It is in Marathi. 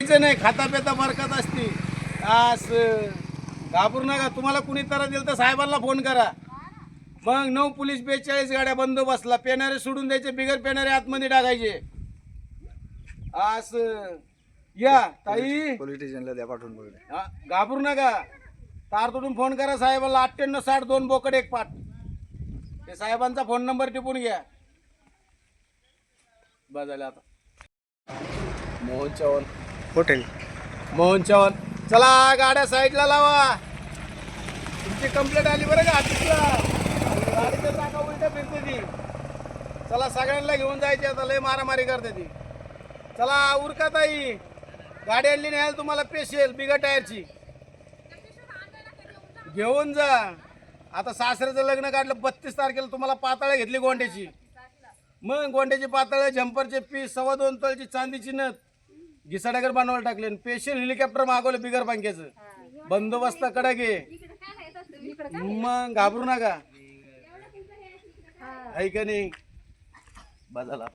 नाही खाता पेता बरकत असते. असं घाबरू नका. तुम्हाला कुणी तर दिलं तर साहेबांना फोन करा. मग नऊ पोलीस बेचाळीस गाड्या बंदोबस्तला पेणारे सोडून द्यायचे बिगर पेणारे आतमध्ये टाकायचे. असं या ताई. पोलीस स्टेशनला द्या पाठवून बघले हा, घाबरू नका. तार तोडून फोन करा साहेबाला अठ्ठ्याण्णव साठ दोन बोकड एक पाठ. ते साहेबांचा फोन नंबर टिपून घ्या. बस झालं आता. मोहन चव्हाण. हॉटेल मोहन चव्हाण चला गाड्या साईडला लावा. तुमची कंप्लेंट आली बरं का? गाडीचं चाका उलट फिरते ती. चला सगळ्यांना घेऊन जायची आता लय मारामारी करते ती. चला उरका ताई. गाडी आणली नाही तुम्हाला पेशल बिगा टायरची. घेऊन जा. आता सासऱ्याचं लग्न काढलं बत्तीस तारखेला तुम्हाला पाताळ्या घेतली गोंड्याची. मग गोंड्याची पाताळ्या झंपरचे पीस सव्वा दोन तळची चांदीची नथ. घिसाड्याकर बनवायला टाकले पेशल हेलिकॉप्टर मागवलं बिगर पंख्याचं. बंदोबस्त कडक आहे. मग घाबरू नका. ऐका नाही? बदला.